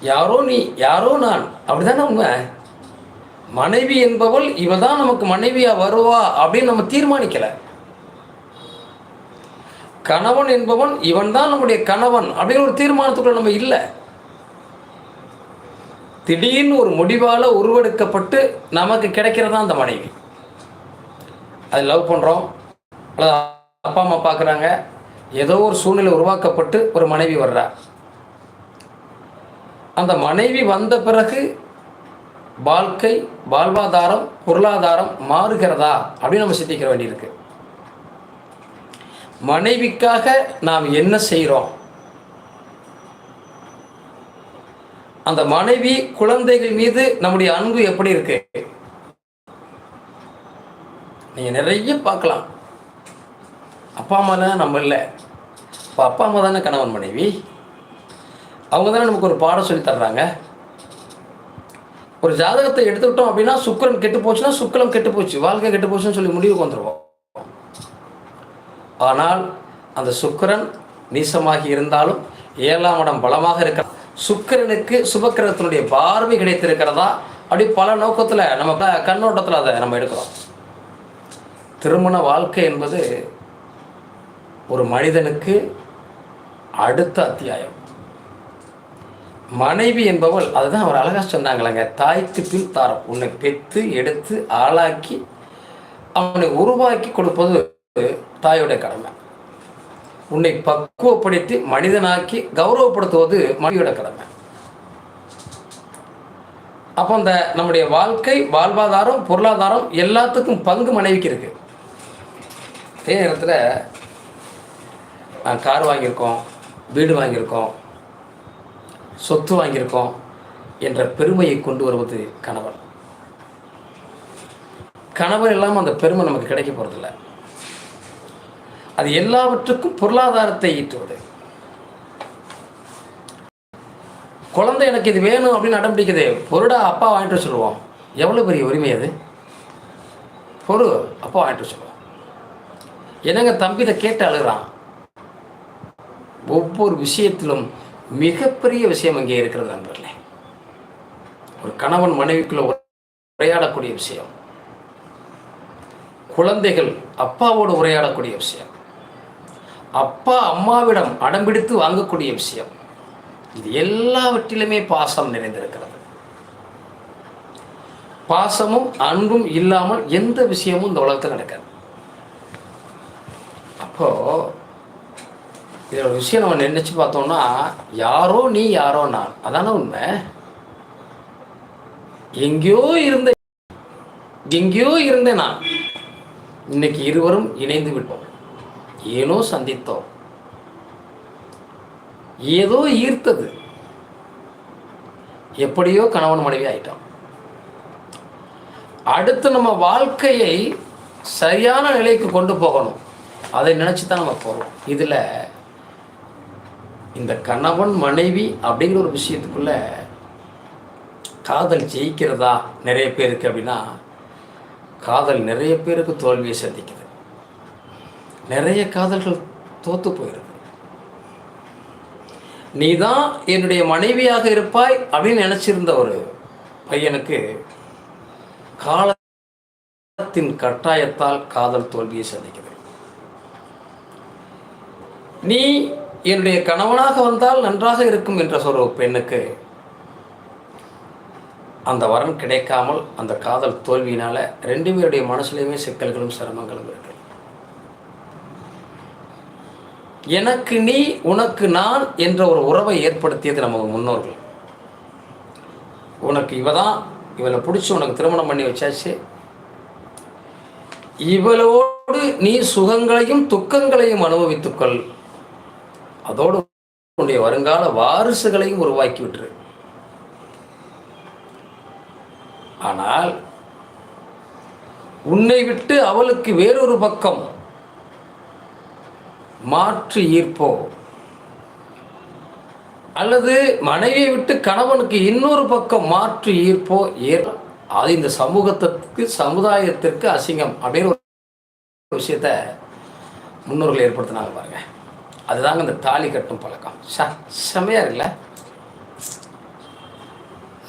யாரோ நீ யாரோ நான். அப்படிதானே உண்மை? மனைவி என்பவள் இவ தான் நமக்கு மனைவியா வருவா அப்படின்னு நம்ம தீர்மானிக்கல. கணவன் என்பவன் இவன் தான் நம்முடைய கணவன் அப்படின்னு ஒரு தீர்மானத்துக்குள்ள நம்ம இல்லை. திடீர்னு ஒரு முடிவால் உருவெடுக்கப்பட்டு நமக்கு கிடைக்கிறதா அந்த மனைவி. அது லவ் பண்ணுறோம் அல்லது அப்பா அம்மா பார்க்குறாங்க ஏதோ ஒரு சூழ்நிலை உருவாக்கப்பட்டு ஒரு மனைவி வர்றா. அந்த மனைவி வந்த பிறகு வாழ்க்கை வாழ்வாதாரம் பொருளாதாரம் மாறுகிறதா? அப்படின்னு நம்ம சிந்திக்க வேண்டியிருக்கு. மனைவிக்காக நாம் என்ன செய்கிறோம் அந்த மனைவி குழந்தைகள் மீது நம்முடைய அன்பு எப்படி இருக்கு? நீங்கள் நிறைய பார்க்கலாம். அப்பா அம்மாலாம் நம்ம இல்லை. இப்போ அப்பா அம்மா தானே கணவன் மனைவி? அவங்க தானே நமக்கு ஒரு பாடம் சொல்லி தர்றாங்க? ஒரு ஜாதகத்தை எடுத்துக்கிட்டோம் அப்படின்னா சுக்கிரன் கெட்டு போச்சுன்னா சுக்கலம் கெட்டு போச்சு. வாழ்க்கை கெட்டு போச்சுன்னு சொல்லி முடிவுக்கு வந்துடுவோம் ஆனால் அந்த சுக்கிரன் நீசமாகி இருந்தாலும் ஏழாம் இடம் பலமாக இருக்கிற சுக்கிரனுக்கு சுபக்கிரகத்தினுடைய பார்வை கிடைத்திருக்கிறதா? அப்படி பல நோக்கத்தில் நம்ம கண்ணோட்டத்தில் அதை நம்ம எடுக்கிறோம். திருமண வாழ்க்கை என்பது ஒரு மனிதனுக்கு அடுத்த அத்தியாயம். மனைவி என்பவள் அதுதான் அவர் அழகாக சொன்னாங்களேங்க தாய்க்கு பின் தாரம். உன்னை பெற்று எடுத்து ஆளாக்கி அவனை உருவாக்கி கொடுப்பது தாயோட கடமை. உன்னை பக்குவப்படுத்தி மனிதனாக்கி கௌரவப்படுத்துவது மனைவியோட கடமை. அப்போ அந்த நம்முடைய வாழ்க்கை வாழ்வாதாரம் பொருளாதாரம் எல்லாத்துக்கும் பங்கு மனைவிக்கு இருக்கு. அதே நேரத்தில் நான் கார் வாங்கியிருக்கோம் வீடு வாங்கியிருக்கோம் சொத்து வாங்கியிருக்கோம் என்ற பெருமையை கொண்டு வருவது கணவன். கணவன் இல்லாமல் அந்த பெருமை நமக்கு கிடைக்க போகிறதில்ல அது எல்லாவற்றுக்கும் பொருளாதாரத்தை ஈட்டுவது. குழந்தை எனக்கு இது வேணும் அப்படின்னு அடம் பிடிக்குது. பொருடா அப்பா வாங்கிட்டு வர சொல்லுவோம். எவ்வளோ பெரிய உரிமை அது? பொரு அப்பா வாங்கிட்டு வர சொல்லுவோம். என்னங்க தம்பி இதை கேட்டு அழுகிறான்? ஒவ்வொரு விஷயத்திலும் மிகப்பெரிய விஷயம் அங்கே இருக்கிறது நண்பர்களே. ஒரு கணவன் மனைவிக்குள்ள உரையாடக்கூடிய விஷயம். குழந்தைகள் அப்பாவோடு உரையாடக்கூடிய விஷயம். அப்பா அம்மாவிடம் அடம்பிடித்து வாங்கக்கூடிய விஷயம். இது எல்லாவற்றிலுமே பாசம் நிறைந்திருக்கிறது. பாசமும் அன்பும் இல்லாமல் எந்த விஷயமும் இந்த உலகத்தில் நடக்காது. அப்போ இதில் ஒரு விஷயம் நம்ம நினைச்சு பார்த்தோம்னா யாரோ நீ யாரோ நான். அதான உண்மை? எங்கேயோ இருந்த எங்கேயோ இருந்தேன் நான். இன்னைக்கு இருவரும் இணைந்து விட்டோம். ஏனோ சந்தித்தோம். ஏதோ ஈர்த்தது. எப்படியோ கணவன் மனைவி ஆயிட்டோம். அடுத்து நம்ம வாழ்க்கையை சரியான நிலைக்கு கொண்டு போகணும். அதை நினச்சி தான் நம்ம போகிறோம் இதில் இந்த கணவன் மனைவி அப்படிங்கிற ஒரு விஷயத்துக்குள்ள காதல் ஜெயிக்கிறதா நிறைய பேருக்கு அப்படின்னா காதல் நிறைய பேருக்கு தோல்வியை சந்திக்குது. நிறைய காதல்கள் தோத்து போயிருக்கு நீ தான் என்னுடைய மனைவியாக இருப்பாய் அப்படின்னு நினச்சிருந்த ஒரு பையனுக்கு காலத்தின் கட்டாயத்தால் காதல் தோல்வியை சந்திக்குது. நீ என்னுடைய கணவனாக வந்தால் நன்றாக இருக்கும் என்ற ஒரு பெண்ணுக்கு அந்த வரன் கிடைக்காமல் அந்த காதல் தோல்வியினால ரெண்டு பேருடைய மனசுலையுமே சிக்கல்களும் சிரமங்களும் இருக்கு. எனக்கு நீ உனக்கு நான் என்ற ஒரு உறவை ஏற்படுத்தியது நம்ம முன்னோர்கள். உனக்கு இவ தான் இவளை பிடிச்சி உனக்கு திருமணம் பண்ணி வச்சாச்சு. இவளோடு நீ சுகங்களையும் துக்கங்களையும் அனுபவித்துக்கொள். அதோடு உன்னுடைய வருங்கால வாரிசுகளையும் உருவாக்கி விட்டுரு. ஆனால் உன்னை விட்டு அவளுக்கு வேறொரு பக்கம் மாற்று ஈர்ப்போ? அல்லது மனைவியை விட்டு கணவனுக்கு இன்னொரு பக்கம் மாற்று ஈர்ப்போ? ஏற் அது இந்த சமூகத்திற்கு சமுதாயத்திற்கு அசிங்கம் அப்படின்னு ஒரு விஷயத்த முன்னோர்கள் ஏற்படுத்தினாங்க பாருங்க. அதுதாங்க இந்த தாலி கட்டும் பழக்கம். ச செம்மையாக இருக்குல்ல?